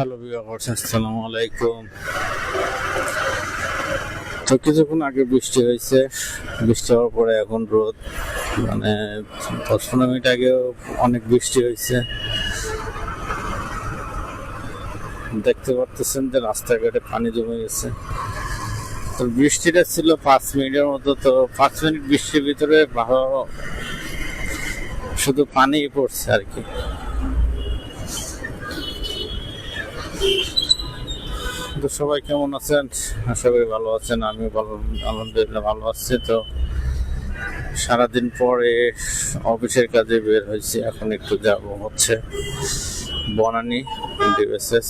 Hello বিবাহ আসসালামু আলাইকুম। তো কিছুক্ষণ আগে বৃষ্টি হয়েছে। বৃষ্টি হওয়ার পরে এখন রোদ। মানে দশ পনেরো মিনিট আগেও অনেক বৃষ্টি হয়েছে। দেখতে পারতেছেন যে রাস্তাঘাটে পানি জমে গেছে। তো বৃষ্টিটা ছিল পাঁচ মিনিটের মতো। তো পাঁচ মিনিট বৃষ্টির ভিতরে ভালো শুধু পানি পড়ছে আর কি। তো সবাই কেমন আছেন? আশা করি ভালো আছেন আমি ভালো, আলহামদুলিল্লাহ ভালো আছি তো। সারাদিন পরে অফিসের কাজে বের হয়েছি, এখন একটু যাব হচ্ছে বনানি ডিএসএস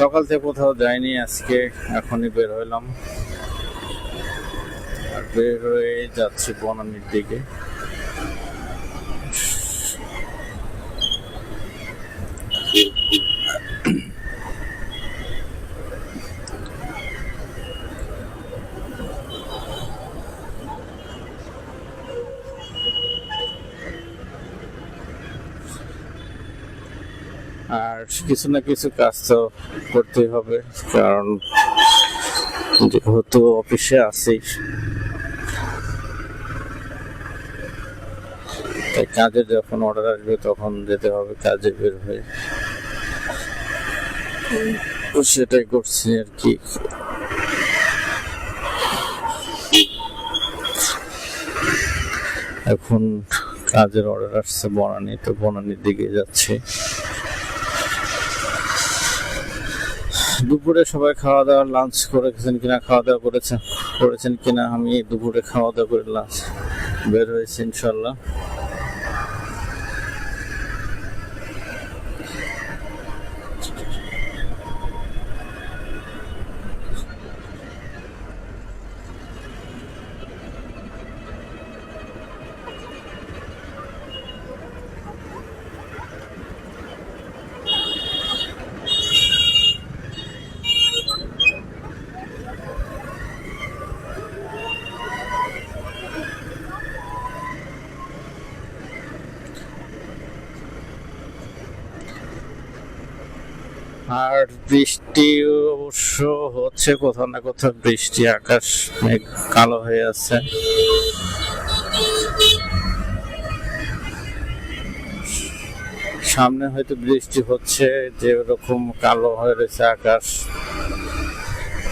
সকাল থেকে কোথাও যাইনি, আজকে এখনই বের হইলাম। আর বের হয়ে যাচ্ছি বনানির দিকে। আর কিছু না কিছু কাজ তো করতেই হবে, কারণ যেহেতু অফিসে আছি, তাই কাজে যখন অর্ডার আসবে তখন যেতে হবে, কাজে বের হয়ে। তো সেটাই করছি আর কি। এখন কাজের অর্ডার আসছে বনানি, তো বনানির দিকে যাচ্ছি। দুপুরে সবাই খাওয়া দাওয়া লাঞ্চ করেছেন কিনা, খাওয়া দাওয়া করেছেন করেছেন কিনা, আমি দুপুরে খাওয়া দাওয়া করে লাঞ্চ বের হয়েছি ইনশাল্লাহ। আর বৃষ্টি অবশ্য হচ্ছে কোথাও না কোথাও বৃষ্টি, আকাশ মেঘ কালো হয়ে আছে। সামনে হয়তো বৃষ্টি হচ্ছে, যে ওরকম কালো হয়ে রয়েছে আকাশ।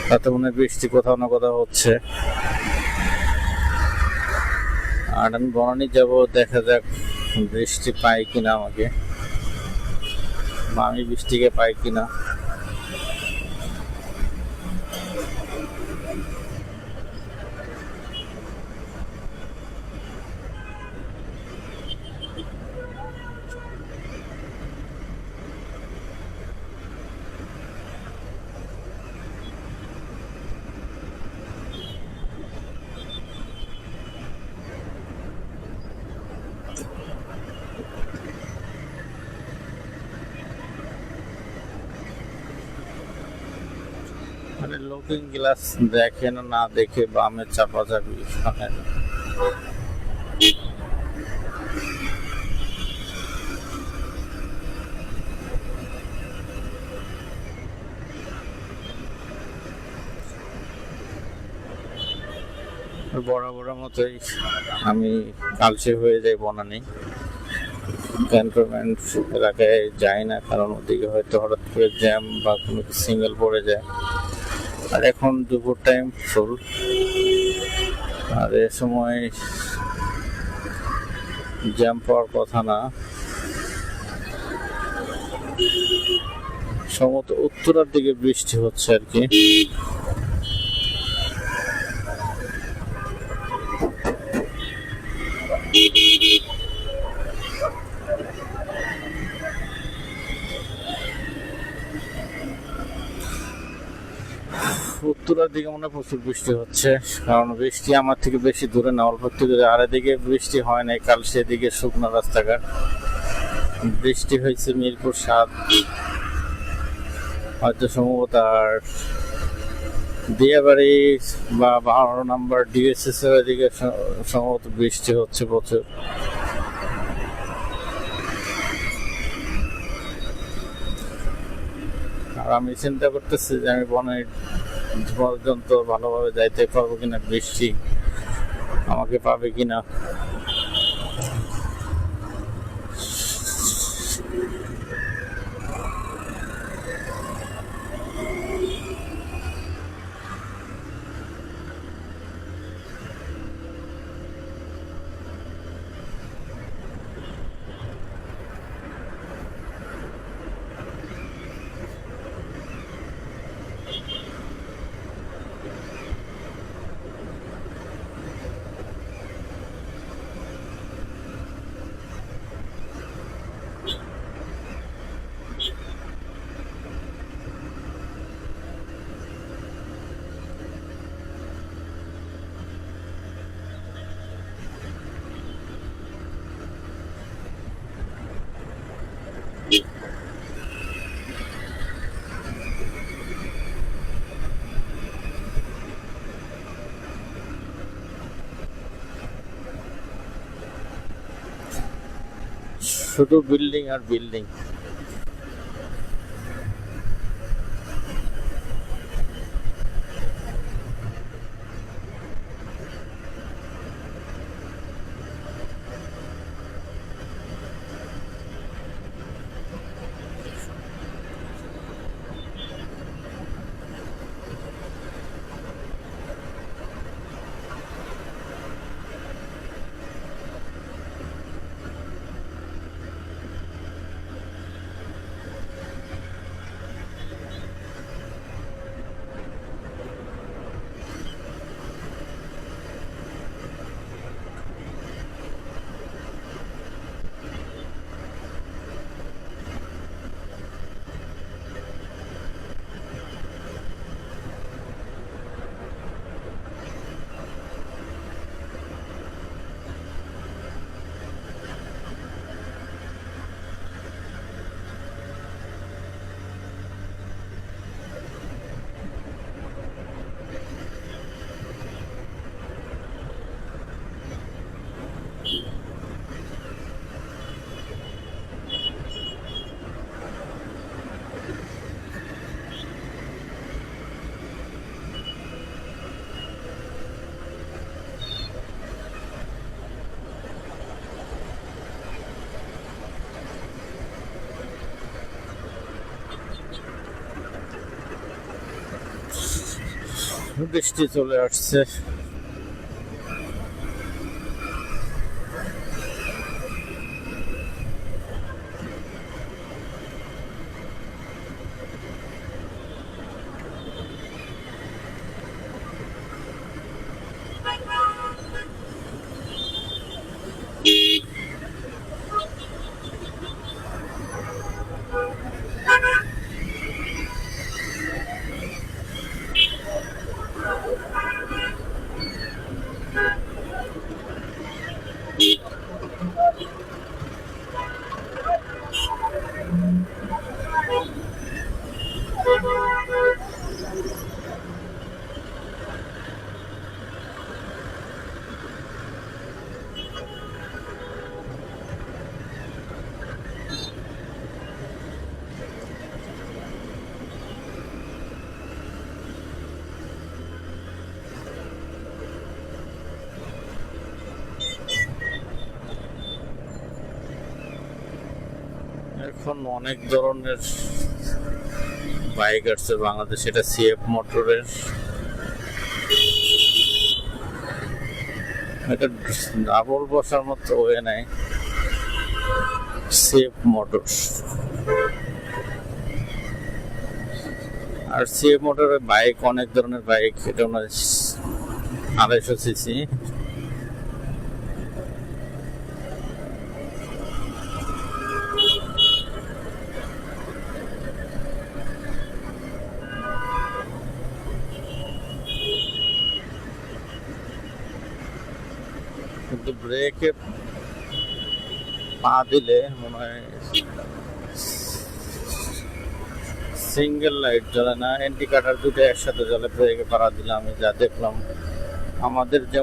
তাতে মনে বৃষ্টি কোথাও না কোথাও হচ্ছে। আর আমি বনানি যাব, দেখা যাক বৃষ্টি পাই কিনা আমাকে। বা আমি বৃষ্টিকে পাই কিনা মানে লুকিং গ্লাস দেখে না না দেখে বামে চাপা চাপি না। বড় বড় মতোই আমি কালচে হয়ে যাই বনানি ক্যান্টনমেন্ট এলাকায় যাই না, কারণ ওদিকে হয়তো হঠাৎ করে জ্যাম বা কোনো সিঙ্গেল পড়ে যায় আর এখন দুপুর টাইম ফুল। আর এ সময় জ্যাম পাওয়ার কথা না। সম্ভবত উত্তরার দিকে বৃষ্টি হচ্ছে আর কি। উত্তরের দিকে মনে প্রচুর বৃষ্টি হচ্ছে, কারণ বৃষ্টি আমার থেকে বেশি দূরে না, অল্প একটু দূরে। আর এদিকে বৃষ্টি হয় নাই, কাল সেদিকে শুকনো রাস্তাঘাট। বৃষ্টি হয়েছে মিরপুর সাত। হয়তো সম্ভবত আর দিয়াবাড়ি বা বারো নম্বর ডিএসএস এর এদিকে সম্ভবত বৃষ্টি হচ্ছে প্রচুর। আর আমি চিন্তা করতেছি যে আমি বনের পর্যন্ত ভালোভাবে যাইতে পারব কিনা বৃষ্টি আমাকে পাবে কিনা। শুধু বিল্ডিং আর বিল্ডিং বৃষ্টি চলে আসছে। এখন অনেক ধরনের বাইক আসছে বাংলাদেশ, এটা সিএফ মোটরের এটা ডাবল বসার মতো ওয়ে নাই। সিএফ মোটর আর সিএফ মোটরের বাইক, অনেক ধরনের বাইক, এটা হয় আড়াইশো সিসি। কিন্তু ব্রেকে পা দিলে মনে হয় সিঙ্গেল লাইট জ্বলে না, এন্টি কাটার দুটো একসাথে জ্বলে ব্রেকে পাড়া দিলে আমি যা দেখলাম। আমাদের যেমন